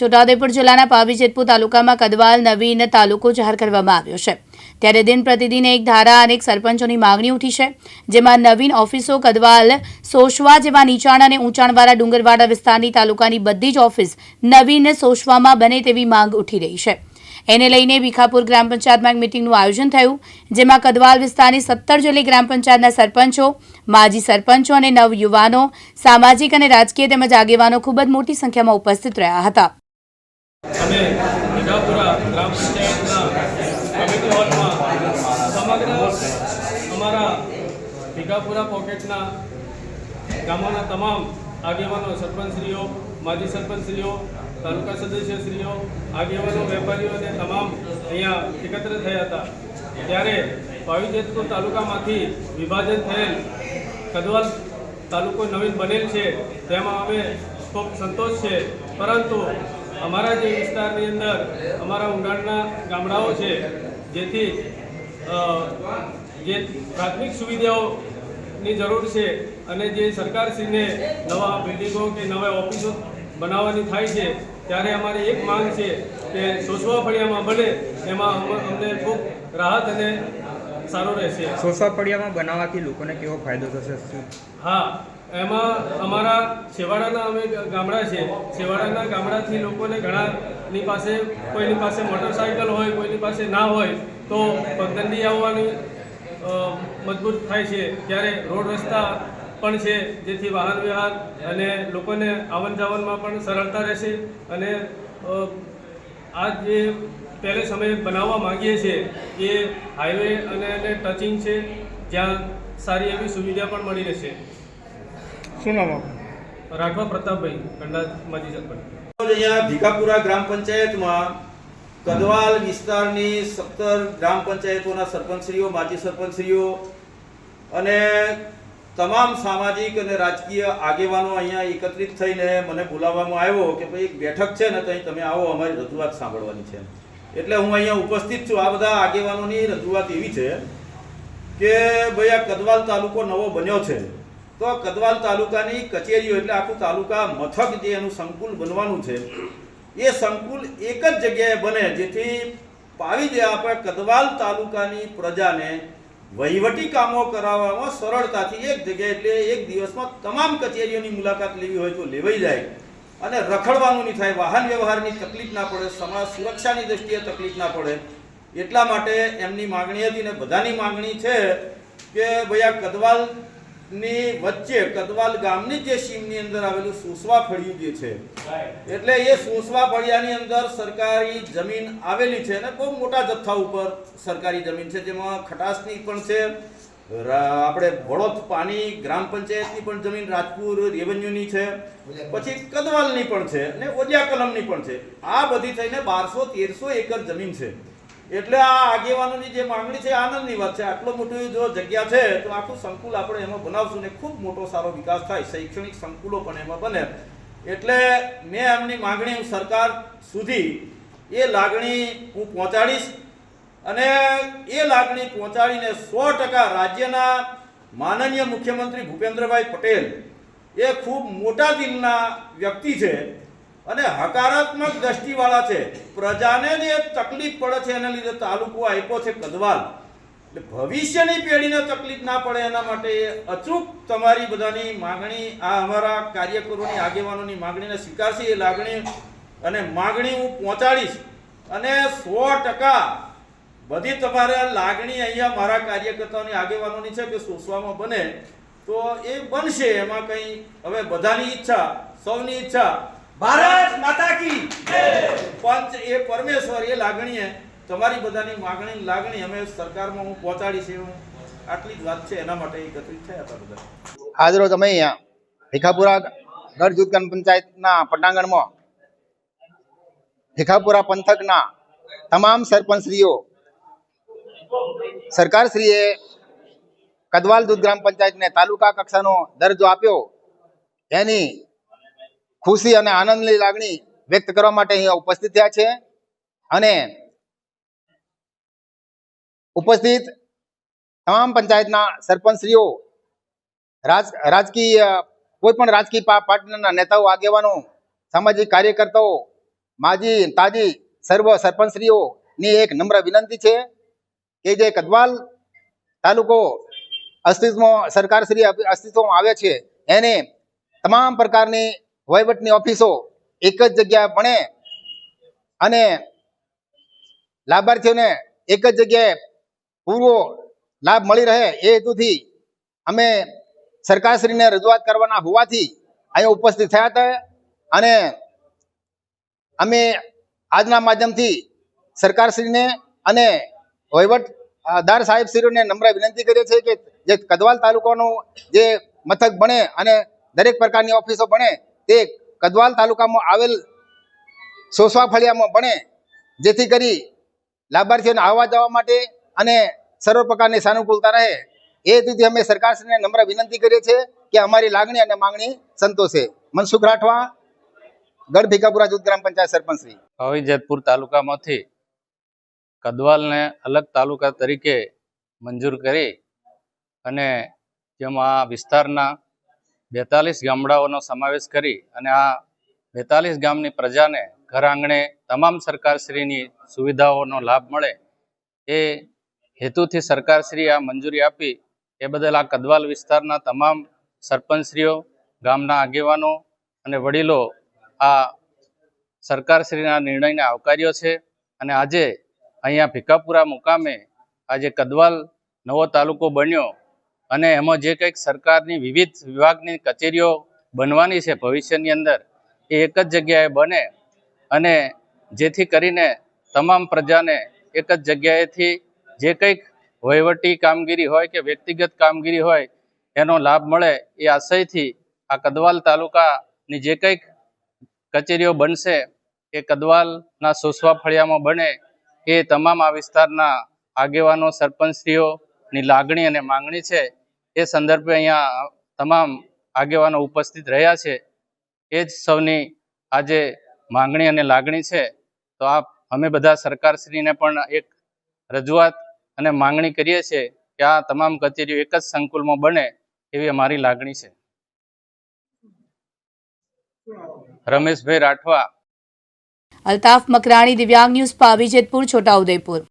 છોટાઉદેપુર જિલ્લાના પાવી જેતપુર તાલુકામાં કદવાલ નવીન તાલુકો જાહેર કરવામાં આવ્યો છે. ત્યારે દિન પ્રતિદિન એક ધારા અને એક સરપંચોની માંગણી ઉઠી છે, જેમાં નવીન ઓફિસો કદવાલ, સોશવા જેવા નીચાણ અને ઊંચાણવાળા ડુંગરવાડા વિસ્તારની તાલુકાની બધી જ ઓફિસ નવીન સોશવામાં બને તેવી માંગ ઉઠી રહી છે. એને લઈને ભીખાપુર ગ્રામ પંચાયતમાં એક મિટિંગનું આયોજન થયું, જેમાં કદવાલ વિસ્તારની સત્તર જેટલી ગ્રામ પંચાયતના સરપંચો, માજી સરપંચો અને નવયુવાનો, સામાજિક અને રાજકીય તેમજ આગેવાનો ખૂબ જ મોટી સંખ્યામાં ઉપસ્થિત રહ્યા હતા. અમે વિજાપુરા ગ્રામ પંચાયતના કમિટી હોલમાં સમગ્ર અમારા ભીગાપુરા પોકેટના ગામોના તમામ આગેવાનો, સરપંચશ્રીઓ, માજી સરપંચશ્રીઓ, તાલુકા સદસ્યશ્રીઓ, આગેવાનો વેપારીઓ અને તમામ અહીંયા એકત્ર થયા હતા. ત્યારે પાવીજેતપુર તાલુકામાંથી વિભાજન થયેલ કદવાલ તાલુકો નવીન બનેલ છે. તેમાં અમે ખૂબ સંતોષ છે. પરંતુ અમારા જે વિસ્તારની અંદર અમારા ઊંડાણના ગામડાઓ છે જેથી જે પ્રાથમિક સુવિધાઓની જરૂર છે અને જે સરકારશ્રીને નવા બિલ્ડિંગો કે નવા ઓફિસો બનાવવાની થાય છે ત્યારે અમારી એક માંગ છે કે સોસવા ફળિયામાં બને એમાં અમને ખૂબ રાહત અને સારું રહેશે. સોસવા ફળિયામાં બનાવવાથી લોકોને કેવો ફાયદો થશે હા એમાં અમારા છેવાડાના અમે ગામડા છે. છેવાડાના ગામડાથી લોકોને ઘણાની પાસે, કોઈની પાસે મોટરસાયકલ હોય, કોઈની પાસે ના હોય, તો પગદંડી આવવાની મજબૂત થાય છે. ત્યારે રોડ રસ્તા પણ છે, જેથી વાહન વ્યવહાર અને લોકોને આવન જાવનમાં પણ સરળતા રહેશે અને આ જે પહેલે સમયે બનાવવા માંગીએ છીએ, એ હાઈવે અને ટચિંગ છે, જ્યાં સારી એવી સુવિધા પણ મળી રહેશે. શું નામ રાઠવા પ્રતાપભાઈ કંડાજ માજી સરપંચ. અહીંયા ભીખાપુરા ગ્રામ પંચાયતમાં કદવાલ વિસ્તારની સત્તર ગ્રામ પંચાયતોના સરપંચશ્રીઓ માજી સરપંચશ્રીઓ અને તમામ સામાજિક અને રાજકીય આગેવાનો અહીંયા એકત્રિત થઈને મને બોલાવવામાં આવ્યો કે ભાઈ એક બેઠક છે ને ત્યાં તમે આવો અમારી રજૂઆત સાંભળવાની છે. એટલે હું અહીંયા ઉપસ્થિત છું. આ બધા આગેવાનોની રજૂઆત એવી છે કે ભાઈ આ કદવાલ તાલુકો નવો બન્યો છે. તો કદવાલ તાલુકાની કચેરીઓ એટલે આખું તાલુકા મથક જે એનું સંકુલ બનવાનું છે, એ સંકુલ એક જ જગ્યાએ બને જેથી પાવી દે આપણે કદવાલ તાલુકાની પ્રજાને વહીવટી કામો કરાવવામાં સરળતાથી એક જગ્યાએ એટલે એક દિવસમાં તમામ કચેરીઓની મુલાકાત લેવી હોય તો લેવાઈ જાય. અને રખડવાનું નહીં થાય, વાહન વ્યવહારની તકલીફ ના પડે, સમાજ સુરક્ષાની દ્રષ્ટિએ તકલીફ ના પડે. એટલા માટે એમની માંગણી હતી ને બધાની માંગણી છે કે ભાઈ આ કદવાલની વચ્ચે કદવાલ ગામની જે સીમની અંદર આવેલું સોસવા ફળિયું જે છે એટલે એ સોસવા ફળિયાની અંદર સરકારી જમીન આવેલી છે અને બહુ મોટા જથ્થા ઉપર સરકારી જમીન છે જેમાં ખટાસની પણ છે આપણે વડોદ પાણી ગ્રામ પંચાયતની પણ જમીન રાજપુર રેવન્યુની છે પછી કદવાલની પણ છે અને ઓલિયા કલમની પણ છે. આ બધી થઈને બારસો તેરસો એકર જમીન છે. એટલે આ આગેવાનોની જે માંગણી છે, આનંદની વાત છે. આટલો મોટું જો જગ્યા છે, તો આખું સંકુલ આપણે એમાં બનાવશું ને ખૂબ મોટો સારો વિકાસ થાય. શૈક્ષણિક સંકુલો પણ એમાં બને. એટલે મેં એમની માંગણી સરકાર સુધી એ લાગણી હું પહોંચાડીશ અને એ લાગણી પહોંચાડીને સો ટકા રાજ્યના માનનીય મુખ્યમંત્રી ભૂપેન્દ્રભાઈ પટેલ એ ખૂબ મોટા દિલના વ્યક્તિ છે. અને હકારાત્મક દ્રષ્ટિવાળા છે. પ્રજાને જે તકલીફ પડે છે એના લીધે તાલુકો આપ્યો છે કદવાલ. એટલે ભવિષ્યની પેઢીને તકલીફ ના પડે એના માટે અચૂક તમારી બધાની માંગણી, આ અમારા કાર્યકરોની આગેવાનોની માંગણીને સ્વીકારશે. એ લાગણી અને માગણી હું પહોંચાડીશ. અને સો ટકા બધી તમારે લાગણી અહીંયા મારા કાર્યકર્તાઓની આગેવાનોની છે કે સોસવામાં બને તો એ બનશે. એમાં કંઈ હવે બધાની ઈચ્છા, સૌની ઈચ્છા ભારત માતા કી પંચ એ પરમેશ્વર એ લાગણીએ. તમારી બધાની માગણી લાગણી અમે સરકારમાં હું પહોંચાડી છે આટલી જ વાત છે એના માટે એકત્રિત થયા હતા બધા. આજરોજ અમે અહીંયા ભીખાપુરા ગઢ જૂથ ગ્રામ પંચાયતના પટાંગણમાં ભીખાપુરા પંથકના તમામ સરપંચશ્રીઓ સરકારશ્રીએ કદવાલ દૂધ ગ્રામ પંચાયતને તાલુકા કક્ષાનો દરજ્જો આપ્યો. એની ખુશી અને આનંદની લાગણી વ્યક્ત કરવા માટે અહીંયા ઉપસ્થિત થયા છે. અને ઉપસ્થિત તમામ પંચાયતના સરપંચશ્રીઓ, રાજ, રાજકીય કોઈ પણ રાજકીય પાર્ટીના નેતાઓ, આગેવાનો, સામાજિક કાર્યકર્તાઓ, માજી, તાજી સર્વ સરપંચશ્રીઓની એક નમ્ર વિનંતી છે કે જે કદવાલ તાલુકો અસ્તિત્વમાં, સરકારશ્રી અસ્તિત્વમાં આવે છે. એને તમામ પ્રકારની વહીવટની ઓફિસો એક જ જગ્યાએ ભણે અને લાભાર્થીઓને એક જ જગ્યાએ પૂરો લાભ મળી રહે એ હેતુથી અમે સરકારશ્રીને રજૂઆત કરવાના હોવાથી અહીંયા ઉપસ્થિત થયા હતા અને અમે આજના માધ્યમથી સરકારશ્રીને અને વહીવટદાર સાહેબશ્રીઓને નમ્ર વિનંતી કરીએ છીએ કે જે કદવાલ તાલુકાનું જે મથક બને અને દરેક પ્રકારની ઓફિસો બને તે કદવાલ તાલુકામાં આવેલ સોસવા ફળિયામાં બને. જેથી કરી લાભાર્થીઓને આવવા જવા માટે અને સર્વ પ્રકારની સાનુકૂળતા રહે. એ રીતે અમે સરકારશ્રીને નમ્ર વિનંતી કરીએ છીએ કે અમારી લાગણી અને માંગણી સંતોષે. મનસુખ રાઠવા, ગઢ ભીકાપુરા જૂથ ગ્રામ પંચાયત સરપંચ શ્રી. ભાવી જેતપુર તાલુકામાંથી કદવાલને અલગ તાલુકા તરીકે મંજૂર કરી અને જેમાં વિસ્તારના બેતાલીસ ગામડાઓનો સમાવેશ કરી અને આ બેતાલીસ ગામની પ્રજાને ઘર આંગણે તમામ સરકારશ્રીની સુવિધાઓનો લાભ મળે એ હેતુથી સરકારશ્રી આ મંજૂરી આપી. એ બદલ આ કદવાલ વિસ્તારના તમામ સરપંચશ્રીઓ, ગામના આગેવાનો અને વડીલો આ સરકારશ્રીના નિર્ણયને આવકાર્યો છે અને આજે અહીંયા ભીકાપુરા મુકામે આજે કદવાલ નવો તાલુકો બન્યો. અને એમાં જે કંઈક સરકારની વિવિધ વિભાગની કચેરીઓ બનવાની છે ભવિષ્યની અંદર, એ એક જ જગ્યાએ બને અને જેથી કરીને તમામ પ્રજાને એક જ જગ્યાએથી જે કંઈક વહીવટી કામગીરી હોય કે વ્યક્તિગત કામગીરી હોય, એનો લાભ મળે એ આશયથી આ કદવાલ તાલુકાની જે કંઈક કચેરીઓ બનશે, એ કદવાલના સોસવા ફળિયામાં બને એ તમામ આ વિસ્તારના આગેવાનો સરપંચશ્રીઓની લાગણી અને માંગણી છે, એ સંદર્ભે અહીંયા તમામ આગેવાનો ઉપસ્થિત રહ્યા છે. એ જ સૌની આજે માંગણી અને લાગણી છે. તો આપ, અમે બધા સરકારશ્રીને પણ એક રજૂઆત અને માંગણી કરીએ છીએ કે આ તમામ કચેરીઓ એક જ સંકુલમાં બને એવી અમારી લાગણી છે. રમેશભાઈ રાઠવા. અલ્તાફ મકરાણી, દિવ્યાંગ ન્યૂઝ, પાવી જેતપુર, છોટાઉદેપુર.